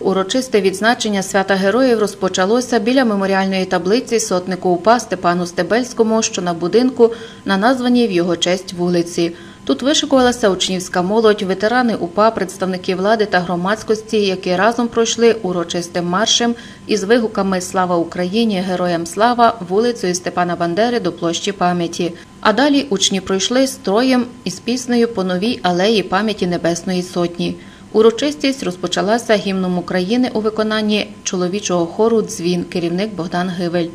Урочисте відзначення свята героїв розпочалося біля меморіальної таблиці сотнику УПА Степану Стебельському, що на будинку на названій в його честь вулиці. Тут вишикувалася учнівська молодь, ветерани УПА, представники влади та громадськості, які разом пройшли урочистим маршем із вигуками Слава Україні! Героям слава вулицею Степана Бандери до площі пам'яті. А далі учні пройшли строєм із піснею по новій алеї пам'яті Небесної Сотні. Урочистість розпочалася гімном України у виконанні чоловічого хору Дзвін, керівник Богдан Гивель.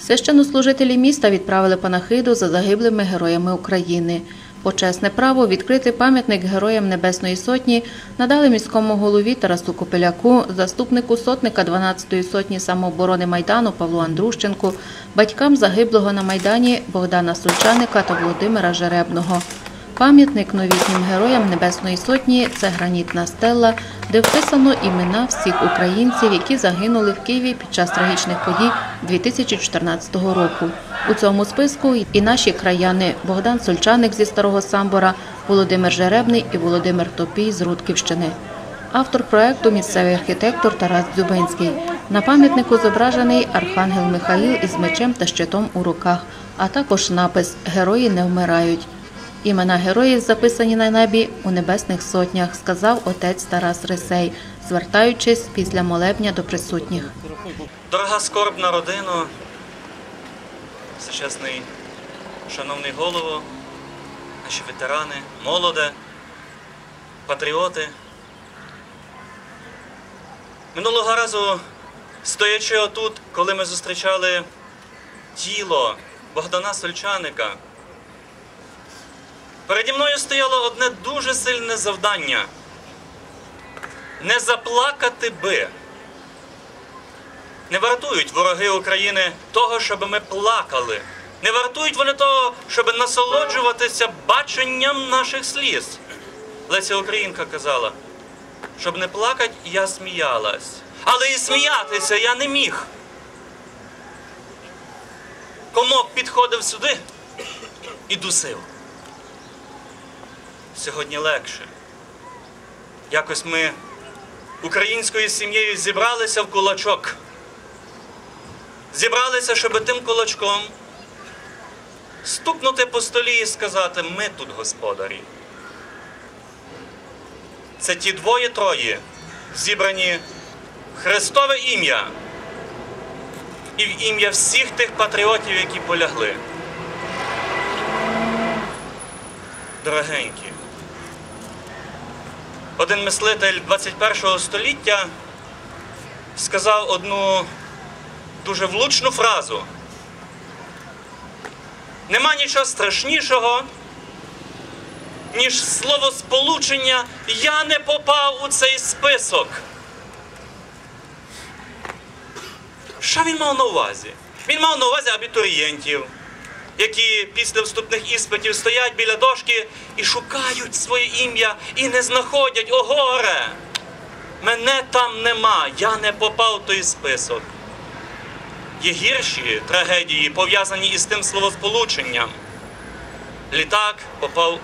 Священнослужителі міста відправили панахиду за загиблими героями України. Почесне право відкрити пам'ятник Героям Небесної Сотні надали міському голові Тарасу Копеляку, заступнику сотника 12-ї сотні самооборони Майдану Павлу Андрущенку, батькам загиблого на Майдані Богдана Сульчаника та Володимира Жеребного. Пам'ятник новітнім героям Небесної Сотні це гранітна стелла, де вписано імена всіх українців, які загинули в Києві під час трагічних подій 2014 року. У цьому списку і наші краяни Богдан Сольчаник зі Старого Самбора, Володимир Жеребний і Володимир Топій з Рудківщини. Автор проекту місцевий архітектор Тарас Дзюбинський. На пам'ятнику зображений архангел Михаїл із мечем та щитом у руках, а також напис Герої не вмирають. Імена героїв записані на небі у небесних сотнях, сказав отець Тарас Рисей, звертаючись після молебня до присутніх. Дорога скорбна родина, всечесний шановний голово, наші ветерани, молоде, патріоти. Минулого разу, стоячи отут, коли ми зустрічали тіло Богдана Сольчаника, переді мною стояло одне дуже сильне завдання не заплакати би. Не вартують вороги України того, щоб ми плакали. Не вартують вони того, щоб насолоджуватися баченням наших сліз. Леся Українка казала, щоб не плакать, я сміялась. Але і сміятися я не міг. Комок підходив сюди і дусив. Сьогодні легше. Якось ми українською сім'єю зібралися в кулачок зібралися, щоб тим кулачком стукнути по столі і сказати: ми тут господарі. Це ті двоє-троє, зібрані в Христове ім'я і в ім'я всіх тих патріотів, які полягли. Дорогенькі, один мислитель 21 століття сказав одну дуже влучну фразу. Нема нічого страшнішого, ніж словосполучення Я не попав у цей список. Що він мав на увазі? Він мав на увазі абітурієнтів, які після вступних іспитів стоять біля дошки і шукають своє ім'я і не знаходять О, горе! Мене там нема, я не попав в той список. Є гірші трагедії, пов'язані із тим словосполученням. Літак попав в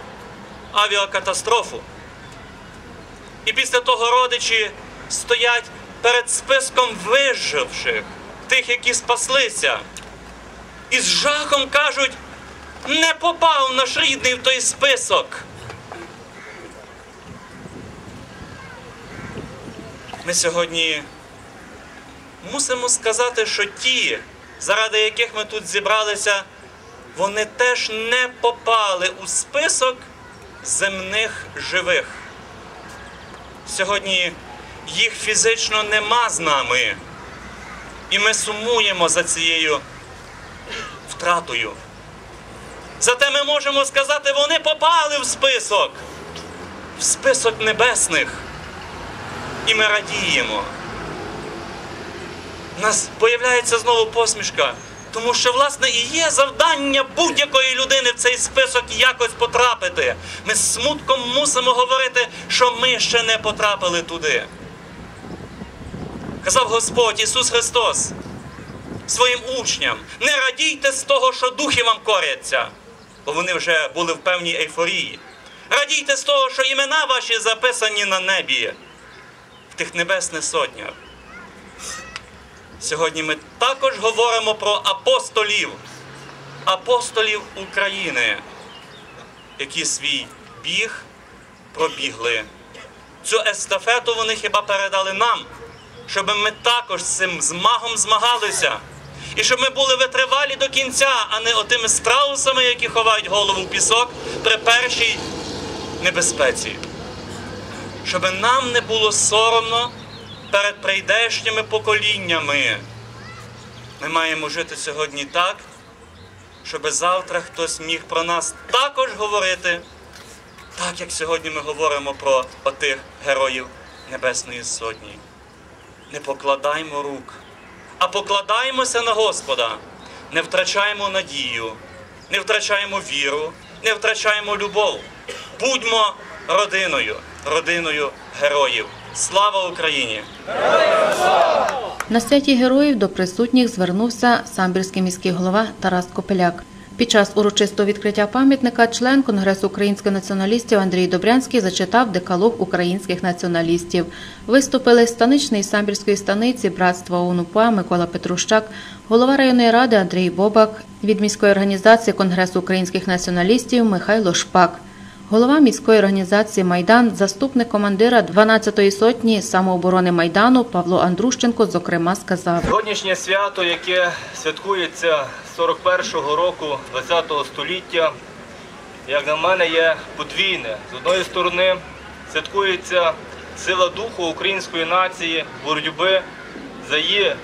авіакатастрофу. І після того родичі стоять перед списком виживших, тих, які спаслися. І з жахом кажуть, не попав наш рідний в той список. Ми сьогодні мусимо сказати, що ті, заради яких ми тут зібралися, вони теж не попали у список земних живих. Сьогодні їх фізично нема з нами, і ми сумуємо за цією втратою. Зате ми можемо сказати, вони попали в список, в список небесних. І ми радіємо. У нас появляється знову посмішка, тому що, власне, і є завдання будь-якої людини в цей список якось потрапити. Ми з смутком мусимо говорити, що ми ще не потрапили туди. Казав Господь Ісус Христос своїм учням: не радійте з того, що духи вам коряться, бо вони вже були в певній ейфорії. Радійте з того, що імена ваші записані на небі в тих небесних сотнях. Сьогодні ми також говоримо про апостолів, апостолів України, які свій біг пробігли. Цю естафету вони хіба передали нам, щоб ми також з цим змагом змагалися. І щоб ми були витривалі до кінця, а не отими страусами, які ховають голову в пісок при першій небезпеці. Щоб нам не було соромно перед прийдешніми поколіннями. Ми маємо жити сьогодні так, щоб завтра хтось міг про нас також говорити, так як сьогодні ми говоримо про отих героїв Небесної Сотні. Не покладаймо рук, а покладаємося на Господа, не втрачаємо надію, не втрачаємо віру, не втрачаємо любов. Будьмо родиною, родиною героїв. Слава Україні! На святі героїв до присутніх звернувся самбірський міський голова Тарас Копеляк. Під час урочистого відкриття пам'ятника член Конгресу українських націоналістів Андрій Добрянський зачитав декалог українських націоналістів. Виступили станичний самбірської станиці братства ОНУПА Микола Петрущак, голова районної ради Андрій Бобак, від міської організації Конгресу українських націоналістів Михайло Шпак. Голова міської організації Майдан, заступник командира 12-ї сотні самооборони Майдану Павло Андрущенко, зокрема, сказав. Сьогоднішнє свято, яке святкується 41-го року 20-го століття, як на мене, є подвійне. З одної сторони, святкується сила духу української нації, боротьби за її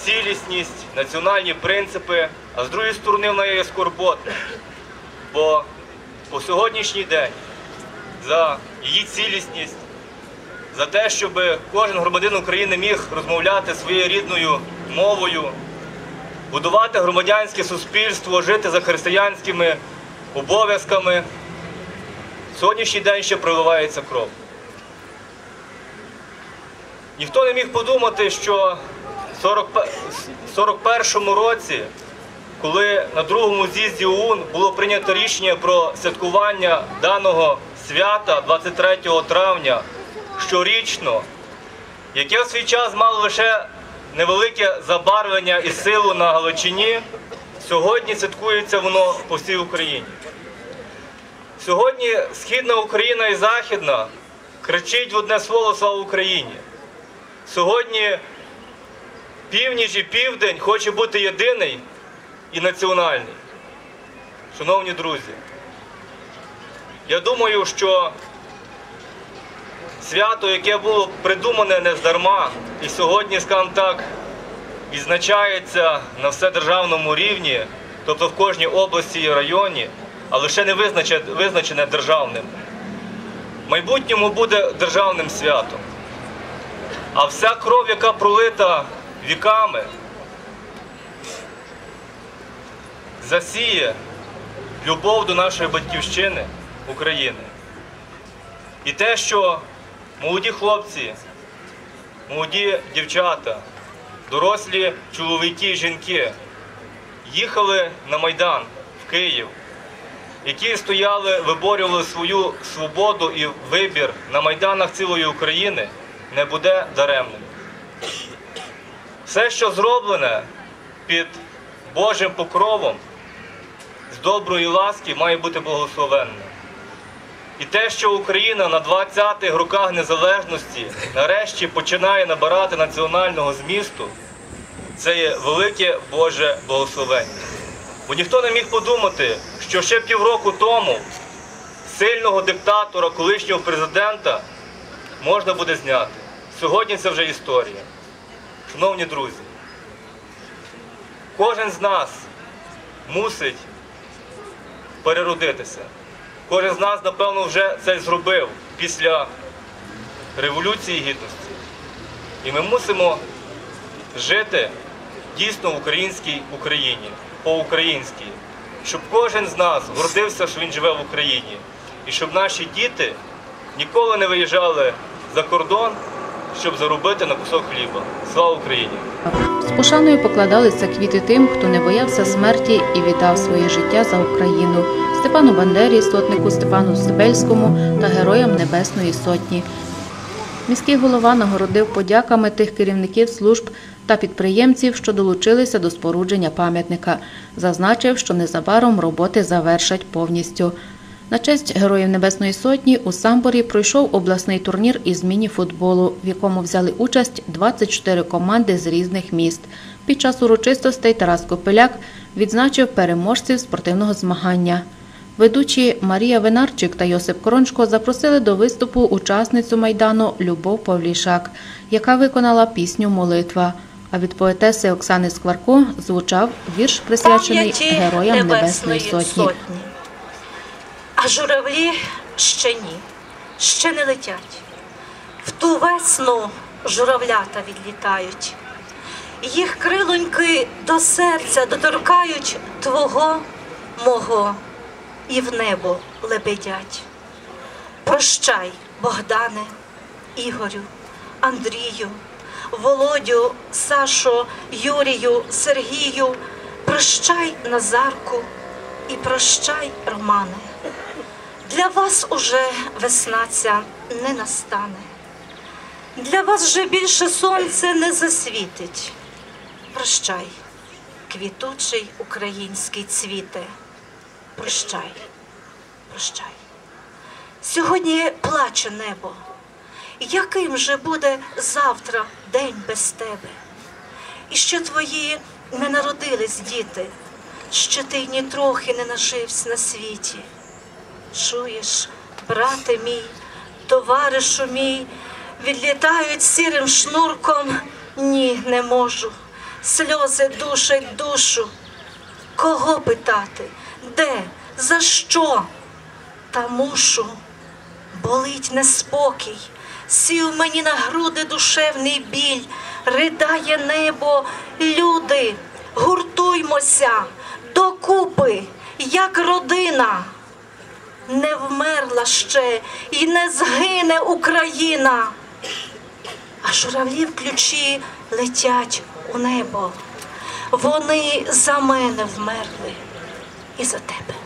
цілісність, національні принципи, а з другої сторони, вона є скорботна. Бо по сьогоднішній день за її цілісність, за те, щоб кожен громадянин України міг розмовляти своєю рідною мовою, будувати громадянське суспільство, жити за християнськими обов'язками. Сьогоднішній день ще проливається кров. Ніхто не міг подумати, що в 41-му році, коли на другому з'їзді ОУН було прийнято рішення про святкування даного свята 23 травня щорічно, яке в свій час мало лише невелике забарвлення і силу на Галичині, сьогодні святкується воно по всій Україні. Сьогодні Східна Україна і Західна кричить в одне слово Слава Україні. Сьогодні північ і південь хоче бути єдиний і національний. Шановні друзі, я думаю, що свято, яке було придумане не здарма, і сьогодні, скажімо так, відзначається на вседержавному рівні, тобто в кожній області і районі, а лише не визначене, державним. Майбутньому буде державним святом. А вся кров, яка пролита віками, засіє любов до нашої батьківщини України. І те, що молоді хлопці, молоді дівчата, дорослі чоловіки і жінки їхали на Майдан в Київ, які стояли, виборювали свою свободу і вибір на майданах цілої України, не буде даремним. Все, що зроблене під Божим покровом, з доброї ласки, має бути благословенне. І те, що Україна на 20-х роках незалежності нарешті починає набирати національного змісту, це є велике Боже благословення. Бо ніхто не міг подумати, що ще півроку тому сильного диктатора, колишнього президента можна буде зняти. Сьогодні це вже історія. Шановні друзі, кожен з нас мусить переродитися. Кожен з нас, напевно, вже це зробив після Революції Гідності. І ми мусимо жити дійсно в українській Україні, по-українськи, щоб кожен з нас гордився, що він живе в Україні, і щоб наші діти ніколи не виїжджали за кордон, щоб заробити на кусок хліба. Слава Україні! З пошаною покладалися квіти тим, хто не боявся смерті і віддав своє життя за Україну. Степану Бандері, сотнику Степану Стебельському та героям Небесної Сотні. Міський голова нагородив подяками тих керівників служб та підприємців, що долучилися до спорудження пам'ятника. Зазначив, що незабаром роботи завершать повністю. На честь Героїв Небесної Сотні у Самборі пройшов обласний турнір із міні-футболу, в якому взяли участь 24 команди з різних міст. Під час урочистостей Тарас Копеляк відзначив переможців спортивного змагання. Ведучі Марія Винарчик та Йосип Корончко запросили до виступу учасницю майдану Любов Павлішак, яка виконала пісню Молитва. А від поетеси Оксани Скварко звучав вірш присвячений пам'яті Героям Небесної Сотні. А журавлі ще ні, ще не летять. В ту весну журавлята відлітають. Їх крилоньки до серця доторкають твого, мого, і в небо лебедять. Прощай, Богдане, Ігорю, Андрію, Володю, Сашо, Юрію, Сергію, прощай, Назарку і прощай, Романе. Для вас уже весна ця не настане. Для вас вже більше сонце не засвітить. Прощай, квітучий український цвіте. Прощай, прощай. Сьогодні плаче небо. Яким же буде завтра день без тебе? І що твої не народились діти, що ти ні трохи не нажився на світі. Чуєш, брате мій, товаришу мій, відлітають сірим шнурком. Ні, не можу. Сльози душать душу. Кого питати? Де? За що? Та мушу, болить неспокій, сів мені на груди душевний біль, ридає небо, люди, гуртуймося докупи, як родина. Не вмерла ще і не згине Україна. А журавлі в ключі летять у небо. Вони за мене вмерли і за тебе.